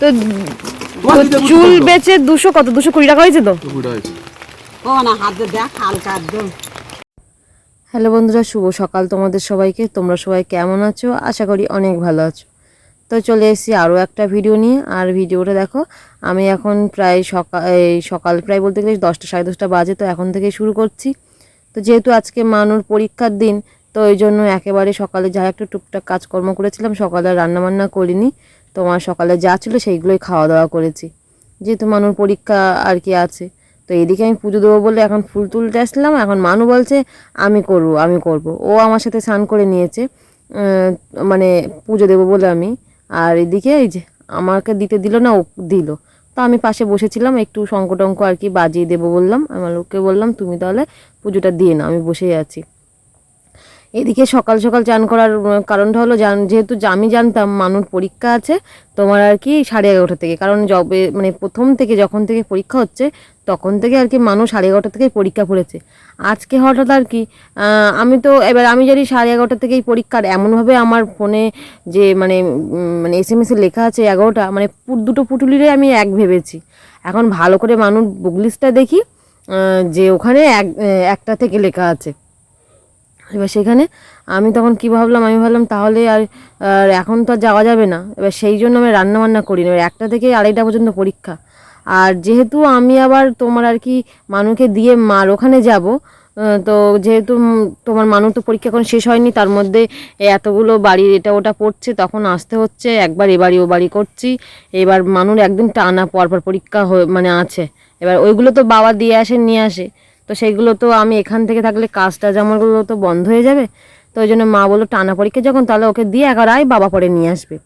তো চুল বেচে দুশো কত? দুশো কুড়ি টাকা হয়েছে তো? ও না হাতে দেখ হালকা একদম। হ্যালো বন্ধুরা শুভ সকাল তোমাদের সবাইকে। তোমরা সবাই কেমন আছো? আশা করি অনেক ভালো আছো। তো চলে এসেছি আরও একটা ভিডিও নিয়ে। আর ভিডিওটা দেখো আমি এখন প্রায় সকাল এই সকাল প্রায় বলতে গেলে দশটা সাড়ে দশটা বাজে তো এখন থেকে শুরু করছি। তো যেহেতু আজকে মানুর পরীক্ষার দিন তো ওই জন্য একেবারে সকালে যা একটু টুকটাক কাজকর্ম করেছিলাম সকালে আর রান্নাবান্না করিনি। তোমার সকালে যা ছিল সেইগুলোই খাওয়া দাওয়া করেছি। যেহেতু মানুর পরীক্ষা আর কি আছে, তো এদিকে আমি পুজো দেবো বলে এখন ফুল তুলতে আসলাম। এখন মানু বলছে, আমি করব আমি করব। ও আমার সাথে স্নান করে নিয়েছে মানে পুজো দেবো বলে আমি। আর এদিকে এই যে আমাকে দিতে দিল না, ও দিল। তো আমি পাশে বসেছিলাম, একটু শঙ্কটঙ্ক আর কি বাজিয়ে দেবো বললাম। আমার লোককে বললাম, তুমি তাহলে পুজোটা দিয়ে না আমি বসেই আছি। এদিকে সকাল সকাল চান করার কারণটা হলো জান, যেহেতু আমি জানতাম মানুষ পরীক্ষা আছে, তোমার আর কি সাড়ে এগারোটা থেকে। কারণ জবে মানে প্রথম থেকে যখন থেকে পরীক্ষা হচ্ছে, তখন থেকে আর কি মানুষ সাড়ে এগারোটা থেকেই পরীক্ষা পড়েছে। আজকে হঠাৎ আর কি আমি তো এবার আমি জানি সাড়ে এগারোটা থেকেই পরীক্ষার, এমনভাবে আমার ফোনে যে মানে মানে এস এম এসে লেখা আছে এগারোটা মানে দুটো পুটুলিরে আমি এক ভেবেছি। এখন ভালো করে মানুষ বুক লিস্টটা দেখি যে ওখানে এক একটা থেকে লেখা আছে। এবার সেখানে আমি তখন কি ভাবলাম, আমি ভাবলাম তাহলে আর এখন তো আর যাওয়া যাবে না। এবার সেই জন্য আমি রান্নাবান্না করি না একটা থেকে আড়াইটা পর্যন্ত পরীক্ষা। আর যেহেতু আমি আবার তোমার আর কি মানুষকে দিয়ে মার ওখানে যাব তো যেহেতু তোমার মানুষ তো পরীক্ষা এখন শেষ হয়নি, তার মধ্যে এতগুলো বাড়ির এটা ওটা পড়ছে, তখন আসতে হচ্ছে। একবার এ বাড়ি ও বাড়ি করছি। এবার মানুষ একদিন টানা পরপর পরীক্ষা হয়ে মানে আছে। এবার ওইগুলো তো বাবা দিয়ে আসে, নিয়ে আসে। তো সেইগুলো তো আমি এখান থেকে থাকলে কাজটা জামাগুলো তো বন্ধ হয়ে যাবে। তো ওই জন্য মা বলল টানা পরীক্ষা যখন তাহলে ওকে দিয়ে এগারোয় বাবা পরে নিয়ে আসবে।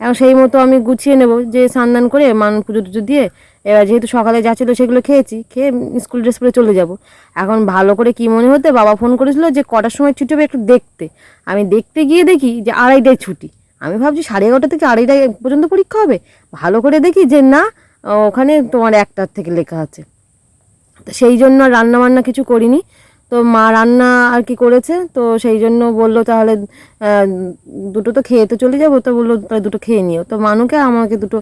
এখন সেই মতো আমি গুছিয়ে নেব, যে স্নান করে মান পুজো টুজো দিয়ে এবার যেহেতু সকালে যা ছিল সেগুলো খেয়েছি, খেয়ে স্কুল ড্রেস পরে চলে যাব। এখন ভালো করে কি মনে হতে বাবা ফোন করেছিল যে কটার সময় ছুটি হবে একটু দেখতে। আমি দেখতে গিয়ে দেখি যে আড়াইটায় ছুটি। আমি ভাবছি সাড়ে এগারোটা থেকে আড়াইটায় পর্যন্ত পরীক্ষা হবে। ভালো করে দেখি যে না, ওখানে তোমার একটার থেকে লেখা আছে। সেই জন্য রান্না বান্না কিছু করিনি। তো মা রান্না আর কি করেছে, তো সেই জন্য বলল তাহলে দুটো তো খেয়ে তো চলে যাব, তো বলল তাহলে দুটো খেয়ে নিও। তো মানুকে আমাকে দুটো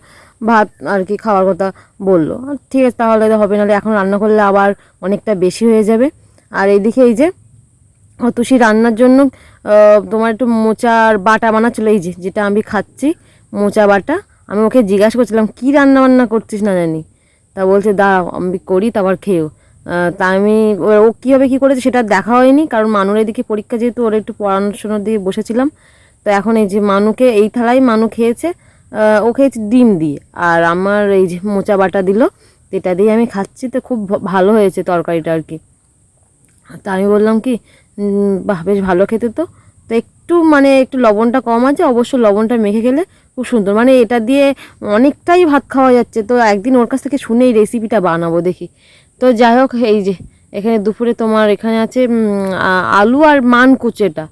ভাত আর কি খাওয়ার কথা বলল। ঠিক আছে, তাহলে হবে, নাহলে এখন রান্না করলে আবার অনেকটা বেশি হয়ে যাবে। আর এইদিকে এই যে তুষি রান্নার জন্য তোমার একটু মোচার বাটা বানাচ্ছিল, এই যে, যেটা আমি খাচ্ছি, মোচা বাটা। আমি ওকে জিজ্ঞাসা করছিলাম, কী রান্না বান্না করছিস না জানি? তা বলছে, দাঁড়াও, আমি করি, তারপর খেয়েও। তা আমি, ও- কীভাবে কী করেছে সেটা দেখা হয়নি, কারণ মানুর এদিকে পরীক্ষা যেহেতু, ওর একটু পড়াশোনার দিকে বসেছিলাম। তো এখন এই যে মানুকে, এই থালায় মানু খেয়েছে ও খেয়েছে ডিম দিয়ে, আর আমার এই যে মোচা বাটা দিল, এটা দিয়ে আমি খাচ্ছি, তো খুব ভালো হয়েছে তরকারিটা আর কি। তা আমি বললাম কি বাহ, বেশ ভালো খেতে তো। একটু মানে একটু লবণটা কম আছে অবশ্য লবণটা মেখে গেলে খুব সুন্দর। মানে এটা দিয়ে অনেকটাই ভাত খাওয়া যাচ্ছে। তো একদিন ওর কাছ থেকে শুনে এই রেসিপিটা বানাবো দেখি। তো যাই হোক এই যে এখানে দুপুরে তোমার এখানে আছে আলু আর মান কুচেটা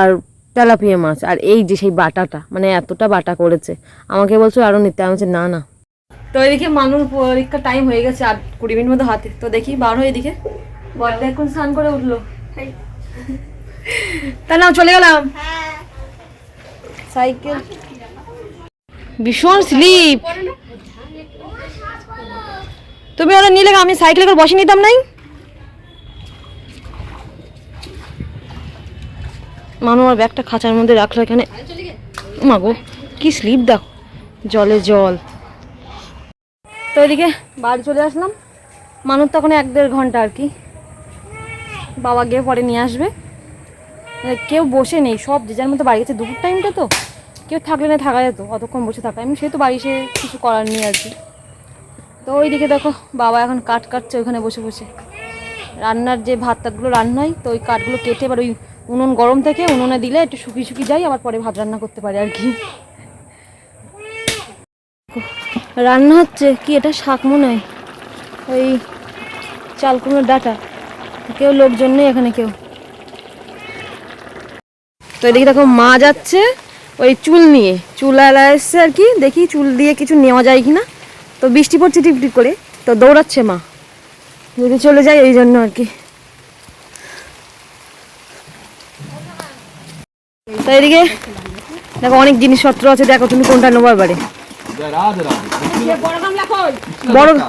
আর তেলাপিয়া মাছ। আর এই যে সেই বাটাটা মানে এতটা বাটা করেছে। আমাকে বলছো আরও নিতে আমি না না। তো এদিকে মানুষ পরীক্ষা টাইম হয়ে গেছে আর কুড়ি মিনিট মতো হাতে। তো দেখি বার হয় এদিকে। বড়টা এখন স্নান করে উঠল। তা নাও চলে গেলাম। সাইকেল। ভীষণ স্লিপ। তুমি ওরা নিলে আমি সাইকেলে করে বসে নিতাম নাই। মানু আমার ব্যাগটা খাঁচার মধ্যে রাখল এখানে। মাগো কি স্লিপ দেখো। জলে জল। তো এদিকে বাড়ি চলে আসলাম। মানুষ তখন এক দেড় ঘণ্টা আর কি। বাবা গিয়ে পরে নিয়ে আসবে। কেউ বসে নেই, সব যে যার মতো বাড়ি গেছে। দুপুর টাইমটা তো কেউ থাকলে না থাকা যেত, অতক্ষণ বসে থাকা। আমি সেহেতু বাড়ি এসে কিছু করার নেই আর কি। তো ওইদিকে দেখো, বাবা এখন কাঠ কাটছে ওইখানে বসে বসে। রান্নার যে ভাত টাতগুলো রান্না হয়, তো ওই কাঠগুলো কেটে এবার ওই উনুন গরম থেকে উনুনে দিলে একটু শুকিয়ে শুকিয়ে যায়, আবার পরে ভাত রান্না করতে পারে আর কি। রান্না হচ্ছে কি এটা শাক মনে হয়? ওই চাল কুমড়োর ডাটা। কেউ লোকজন নেই এখানে কেউ। তো এদিকে দেখো মা যাচ্ছে ওই চুল নিয়ে। চুল আলা এসছে আর কি দেখি চুল দিয়ে কিছু নেওয়া যায় কি না তো বৃষ্টি পড়ছে টিপ টিপ করে তো দৌড়াচ্ছে মা। যদি চলে যায় এই জন্য আর কি। তো এদিকে দেখো অনেক জিনিসপত্র আছে দেখো তুমি কোনটা নেব এবারে। বড়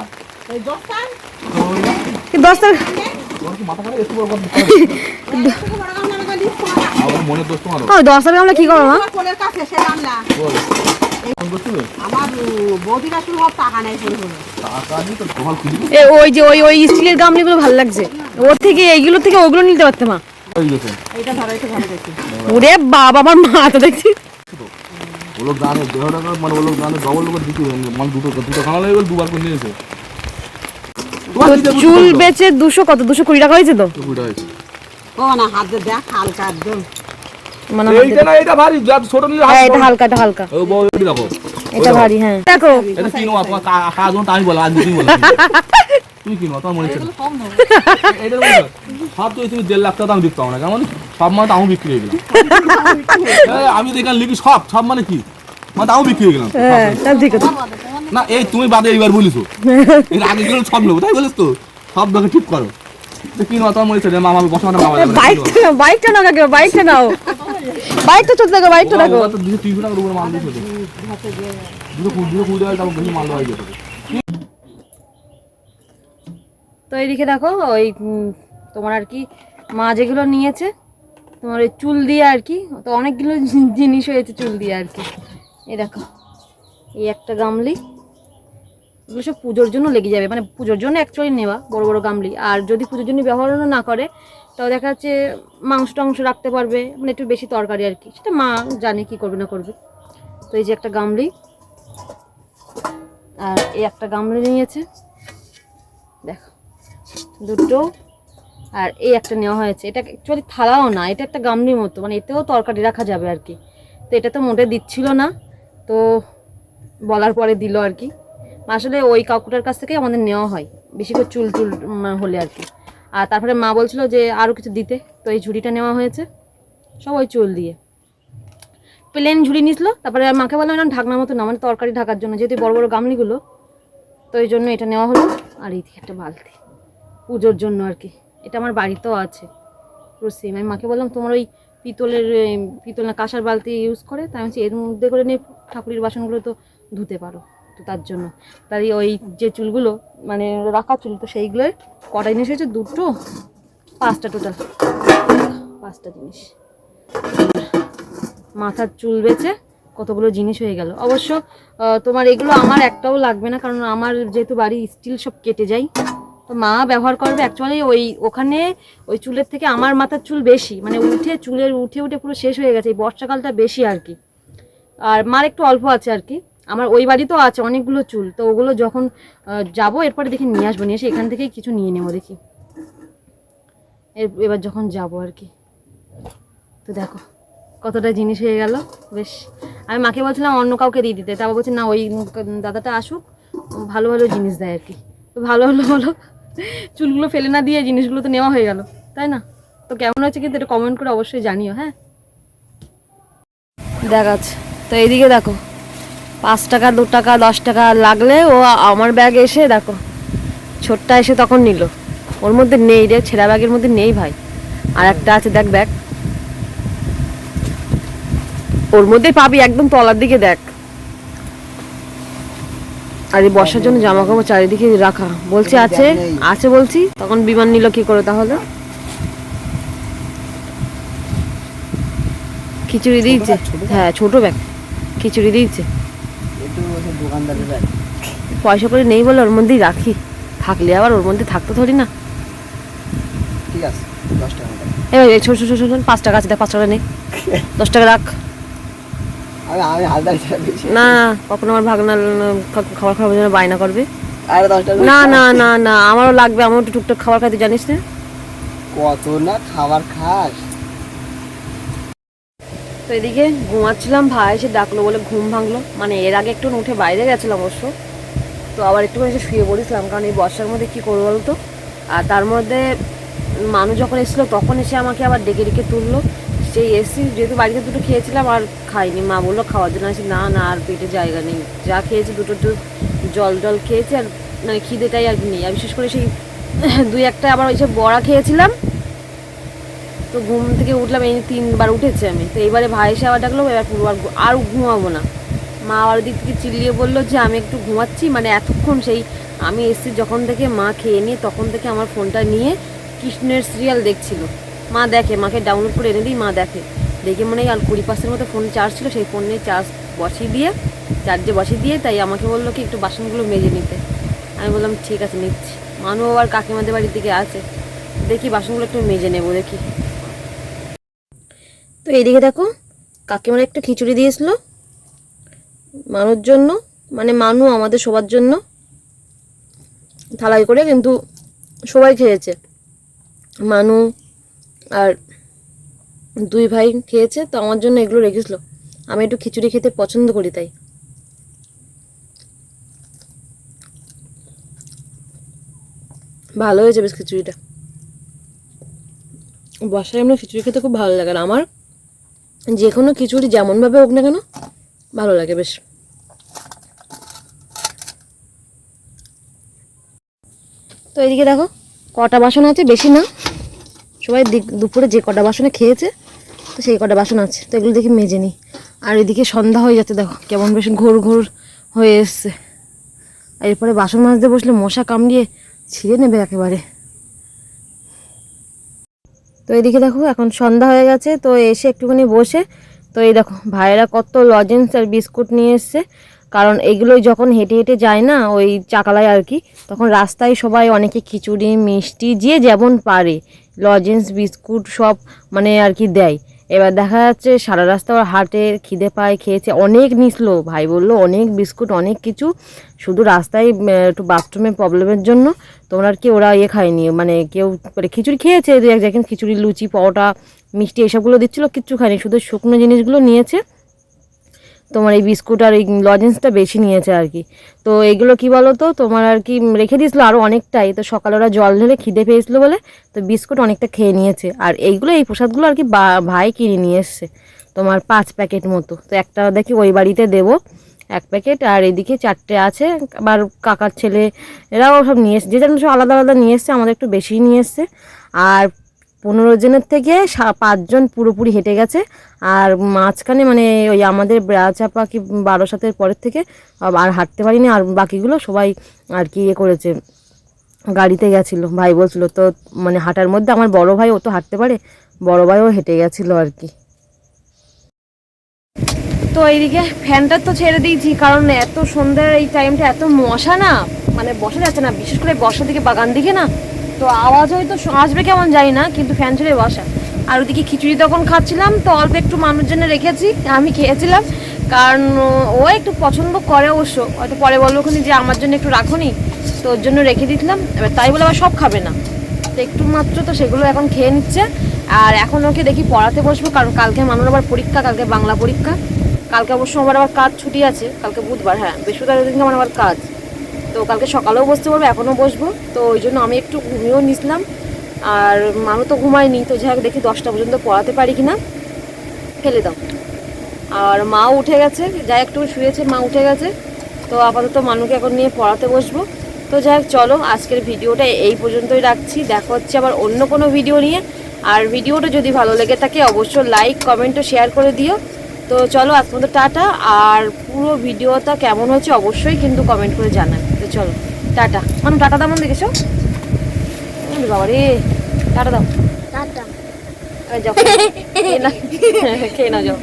গামলা ওই দশ টাকা আমরা কি করব মা? ওই যে ওই ওই স্টিলের গামলিগুলো ভালো লাগছে। ওর থেকে এইগুলো থেকে ওগুলো নিতে পারতে মা। ওরে বাবা আমার মা তো দেখছি। ও লোক জানে দেহটা মানে ডবল দিতে মানে দুটো দুটো দুবার করে নিয়েছে। চুল বেচে দুশো কত? দুশো কুড়ি টাকা হয়েছে তো তো? কুড়ি টাকা হয়েছে। ও না হাত দেখ হালকা একদম। মানে এইটা না এটা ভারী যা ছোট নিলে হ্যাঁ হাত এটা হালকা এটা হালকা। ও বউ এটা দেখো। এটা ভারী হ্যাঁ। দেখো। এটা কিনো তোমার কাজ হতো আমি বলা তুমি বলো। তুমি কিনো তোমার মনে হচ্ছে। এটা বলছো সব তো তুমি দেড় লাখ টাকা দাম বিকতে না কেমন? সব মানে আমি বিক্রি হয়ে গেলাম। এই, আমি দেখলাম লিখি সব সব মানে কি? মানে আমি বিক্রি হয়ে গেলাম। হ্যাঁ না এই তুমি বাদে এইবার বলিস এর আগে সব নেব তাই বলিস তো? সব দেখে ঠিক করো। মামা বসা বাইকটা বাইকটা নাও কাকে বাইকটা নাও। বাইকটা চলতে দেখো বাইকটা কিনো। তো দুশো তিনশো টাকার উপরে মাল দিয়েছে দুশো কুড়ি দুশো কুড়ি টাকা তারপর বেশি মাল দেওয়া যেত তো এইদিকে দেখো ওই তোমার আর কি মা যেগুলো নিয়েছে তোমার ওই চুল দিয়ে আর কি তো অনেকগুলো জিনিস হয়েছে চুল দিয়ে আর কি। এই দেখো এই একটা গামলি। এগুলো সব পুজোর জন্য লেগে যাবে। মানে পুজোর জন্য অ্যাকচুয়ালি নেওয়া, বড় বড় গামলি। আর যদি পুজোর জন্য ব্যবহার না করে, তাও দেখা যাচ্ছে মাংস টাংস রাখতে পারবে মানে একটু বেশি তরকারি আর কি। সেটা মা জানে কি করবে না করবে। তো এই যে একটা গামলি, আর এই একটা গামলি নিয়েছে। দেখো, দুটো, আর এই একটা নেওয়া হয়েছে। এটা অ্যাকচুয়ালি থালাও না, এটা একটা গামলির মতো মানে এতেও তরকারি রাখা যাবে আর কি। তো এটা তো মোটে দিচ্ছিল না, তো বলার পরে দিল আর কি। আসলে ওই কাকুটার কাছ থেকে আমাদের নেওয়া হয়। বেশি করে চুল টুল হলে আর কি। আর তারপরে মা বলছিল যে আরও কিছু দিতে, তো এই ঝুড়িটা নেওয়া হয়েছে। সব ওই চুল দিয়ে। প্লেন ঝুড়ি নিছিল, তারপরে মাকে বললাম, না, ঢাকনার মতো না মানে তরকারি ঢাকার জন্য। যেহেতু বড় বড় গামলিগুলো, তো এই জন্য এটা নেওয়া হলো। আর এই একটা বালতি, পুজোর জন্য আর কি। এটা আমার বাড়িতেও আছে। পুরো সেম আমি মাকে বললাম, তোমার ওই পিতলের পিতল না, কাঁসার বালতি ইউজ করে, তাই আমি এর মধ্যে করে নিয়ে ঠাকুরের বাসনগুলো তো ধুতে পারো। তো তার জন্য। তাই ওই যে চুলগুলো মানে রাখা চুল, তো সেইগুলোর কটা জিনিস হয়েছে? দুটো? পাঁচটা টোটাল পাঁচটা জিনিস। মাথার চুল বেচে কতগুলো জিনিস হয়ে গেল। অবশ্য তোমার এগুলো আমার একটাও লাগবে না, কারণ আমার যেহেতু বাড়ি স্টিল সব কেটে যায়। তো মা ব্যবহার করবে অ্যাকচুয়ালি ওই, ওখানে ওই চুলের থেকে আমার মাথার চুল বেশি। মানে উঠে, চুলের উঠে উঠে পুরো শেষ হয়ে গেছে। এই বর্ষাকালটা বেশি আর কি। আর মার একটু অল্প আছে আর কি। আমার ওই বাড়িতেও আছে, অনেকগুলো চুল। তো ওগুলো যখন যাব, এরপরে দেখি নিয়ে আসব, নিয়ে এসে এখান থেকেই কিছু নিয়ে নেব দেখি। এবার যখন যাব আর কি। তো দেখো, কতটা জিনিস হয়ে গেল, বেশ। আমি মাকে বলছিলাম অন্য কাউকে দিয়ে দিতে তারপর বলছি, না, ওই দাদাটা আসুক ভালো ভালো জিনিস দেয় আর কি। তো ভালো হলো হলো চুলগুলো ফেলে না দিয়ে জিনিসগুলো তো নেওয়া হয়ে গেল, তাই না? তো কেমন হচ্ছে কিন্তু এটা কমেন্ট করে অবশ্যই জানিও হ্যাঁ? দেখাচ্ছে। তো এইদিকে দেখো পাঁচ টাকা দু টাকা দশ টাকা লাগলে ও আমার ব্যাগ এসে দেখো ছোট্টা এসে তখন নিল। ওর মধ্যে নেই রে ছেঁড়া ব্যাগের মধ্যে নেই ভাই। আর একটা আছে দেখ ব্যাগ ওর মধ্যে পাবি একদম তলার দিকে দেখ। আর এই বর্ষার জন্য জামা কাপড় চারিদিকে রাখা। বলছি আছে? আছে বলছি? তখন বিমান নিল কি করে তাহলে? খিচুড়ি দিয়েছে। হ্যাঁ ছোট ব্যাগ খিচুড়ি দিয়েছে। পয়সা করে নেই বলে ওর মধ্যেই রাখি। থাকলে আবার ওর মধ্যে থাকতে ধরি না। ঠিক আছে দশ টাকা। এবার ছোট ছোট ছোট পাঁচ টাকা আছে দেখ পাঁচ টাকা নেই দশ টাকা রাখ। না কখনো আমার ভাগনা খাবার খাওয়ার জন্য বায়না করবে। না না না না আমারও লাগবে আমারও টুকটাক খাবার খাইতে জানিস না? কত না খাবার খাস। তো এদিকে ঘুমাচ্ছিলাম, ভাই এসে ডাকলো বলে ঘুম ভাঙলো। মানে এর আগে একটু উঠে বাইরে গেছিলাম অবশ্য। তো আবার একটু এসে শুয়ে পড়েছিলাম, কারণ এই বর্ষার মধ্যে কী করব বলতো? আর তার মধ্যে মানুষ যখন এসেছিল তখন এসে আমাকে আবার ডেকে ডেকে তুললো। সেই এসি যেহেতু বাড়িতে দুটো খেয়েছিলাম আর খাইনি। মা বলল খাওয়ার জন্য। আসি না না, আর পেটে জায়গা নেই। যা খেয়েছি দুটো একটু জল জল খেয়েছি আর মানে খিদেটাই আর নেই। আর বিশেষ করে সেই দুই একটা আবার ওই যে বড়া খেয়েছিলাম তো ঘুম থেকে উঠলাম, এই তিনবার উঠেছে আমি। তো এইবারে ভাই এসে আবার ডাকলো, এবার পুরো আর আর ঘুমাবো না। মা আর দিক থেকে চিল্লিয়ে বলল যে, আমি একটু ঘুমাচ্ছি। মানে এতক্ষণ সেই আমি এসছি যখন থেকে মা খেয়ে নিয়ে তখন থেকে আমার ফোনটা নিয়ে কৃষ্ণের সিরিয়াল দেখছিল। মা দেখে, মাকে ডাউনলোড করে এনে দিই, মা দেখে। দেখে মনে হয় আর কুড়ি পার্সেন্ট মতো ফোন চার্জ ছিল, সেই ফোন নিয়ে চার্জ বসিয়ে দিয়ে চার্জে বসিয়ে দিয়ে তাই আমাকে বলল কি, একটু বাসনগুলো মেজে নিতে। আমি বললাম, ঠিক আছে, নিচ্ছি। মানু আবার কাকিমাদের বাড়ির দিকে আছে। দেখি বাসনগুলো একটু মেজে নেব, দেখি। তো এইদিকে দেখো, কাকিমার একটা খিচুড়ি দিয়েছিল। মানুর জন্য মানে মানু আমাদের সবার জন্য। থালাই করে কিন্তু সবাই খেয়েছে। মানু আর দুই ভাই খেয়েছে, তো আমার জন্য এগুলো রেখেছিল। আমি একটু খিচুড়ি খেতে পছন্দ করি তাই। ভালো হয়েছে বেশ খিচুড়িটা। বর্ষায় এমনি খিচুড়ি খেতে খুব ভালো লাগে আর আমার যে কোনো খিচুড়ি যেমনভাবে হোক না কেন, ভালো লাগে বেশ। তো এদিকে দেখো, কটা বাসন আছে, বেশি না। সবাই দুপুরে যে কটা বাসনে খেয়েছে, তো সেই কটা বাসন আছে। তো এগুলো দেখি মেজে নিই। আর এদিকে সন্ধ্যা হয়ে যাচ্ছে, দেখো, কেমন বেশ ঘোর ঘোর হয়ে এসছে। আর এরপরে বাসন মাজতে বসলে মশা কামড়িয়ে ছিঁড়ে নেবে একেবারে। তো এদিকে দেখো, এখন সন্ধ্যা হয়ে গেছে, তো এসে একটুখানি বসে, তো এই দেখো, ভাইয়েরা কত লজেন্স আর বিস্কুট নিয়ে এসছে। কারণ এগুলো যখন হেঁটে হেঁটে যায় না, ওই চাকালায় আর কি, তখন রাস্তায় সবাই অনেকে খিচুড়ি, মিষ্টি, যে যেমন পারে লজেন্স বিস্কুট সব মানে আর কি দেয়। এবার দেখা যাচ্ছে সারা রাস্তা ওর হাটে খিদে পায়, খেয়েছে অনেক নিসলো ভাই বলল, অনেক বিস্কুট, অনেক কিছু। শুধু রাস্তায় একটু বাথরুমের প্রবলেমের জন্য। তোমরা কি ওরা ইয়ে খায়নি। মানে কেউ মানে খিচুড়ি খেয়েছে দু এক জায়গায় খিচুড়ি, লুচি, পরোটা, মিষ্টি, এসবগুলো দিচ্ছিল, কিচ্ছু খায়নি। শুধু শুকনো জিনিসগুলো নিয়েছে। তোমার এই বিস্কুট আর এই লজেন্সটা বেশি নিয়েছে আর কি। তো এগুলো কি বলো তো তোমার আর কি রেখে দিয়েছিলো আরও অনেকটাই। তো সকালে ওরা জল ঢেলে খিদে পেয়েছিলো বলে তো বিস্কুট অনেকটা খেয়ে নিয়েছে। আর এইগুলো, এই প্রসাদগুলো আর কি ভাই কিনে নিয়ে এসছে তোমার পাঁচ প্যাকেট মতো। তো একটা দেখি ওই বাড়িতে দেবো এক প্যাকেট। আর এদিকে চারটে আছে। আবার কাকার ছেলে এরাও সব নিয়ে এসছে। যে যেন সব আলাদা আলাদা নিয়ে এসছে, আমাদের একটু বেশি নিয়ে এসছে। আর পনেরো জনের থেকে পাঁচজন পুরোপুরি হেঁটে গেছে। আর মাঝখানে মানে ওই আমাদের ব্রাচাপা কি বারো সাতের পরের থেকে আর হাঁটতে পারিনি। আর বাকিগুলো সবাই আর কি ইয়ে করেছে, গাড়িতে গেছিল। ভাই বলছিল, তো মানে হাঁটার মধ্যে আমার বড় ভাই ও তো হাঁটতে পারে, বড় ভাইও হেঁটে গেছিল আর কি। তো এইদিকে ফ্যানটা তো ছেড়ে দিয়েছি, কারণ এত সন্ধ্যার এই টাইমটা এত মশা না মানে বসা যাচ্ছে না। বিশেষ করে বর্ষার দিকে বাগান দিকে না তো আওয়াজ হয়তো আসবে কেমন জানি না, কিন্তু ফ্যান ছেড়ে বসা। আর ওদিকে খিচুড়ি তখন খাচ্ছিলাম, তো অল্প একটু মানুষের জন্য রেখেছি, আমি খেয়েছিলাম, কারণ ও একটু পছন্দ করে অবশ্য, হয়তো পরে বলব ওখানে যে আমার জন্য একটু রাখুনি, তো ওর জন্য রেখে দিয়েছিলাম এবার তাই বলে আবার সব খাবে না। তো একটু মাত্র তো সেগুলো এখন খেয়ে নিচ্ছে, আর এখন ওকে দেখি পড়াতে বসবো, কারণ কালকে মানুষ আবার পরীক্ষা, কালকে বাংলা পরীক্ষা। কালকে অবশ্য আমার আবার কাজ ছুটি আছে, কালকে বুধবার হ্যাঁ বৃহস্পতিবার দিনকে আমার আবার কাজ। তো কালকে সকালেও বসতে পারব, এখনও বসবো। তো ওই জন্য আমি একটু ঘুমিয়েও নিছিলাম। আর মানু তো ঘুমায়নি, তো যাই দেখি দশটা পর্যন্ত পড়াতে পারি কি না ফেলে দাও। আর মাও উঠে গেছে, যাই একটু শুয়েছে, মা উঠে গেছে। তো আপাতত মানুকে এখন নিয়ে পড়াতে বসবো। তো যাই চলো আজকের ভিডিওটা এই পর্যন্তই রাখছি। দেখা হচ্ছে আবার অন্য কোনো ভিডিও নিয়ে। আর ভিডিওটা যদি ভালো লেগে থাকে, অবশ্যই লাইক কমেন্ট ও শেয়ার করে দিও। তো চলো আজ মতো টাটা। আর পুরো ভিডিওটা কেমন হচ্ছে অবশ্যই কিন্তু কমেন্ট করে জানান তো চলো টাটা। মানে টাটা দাম দেখেছ বাবা রে টাটা দাও। টাটা। যাও খেয়ে না খেয়ে নাও যাও।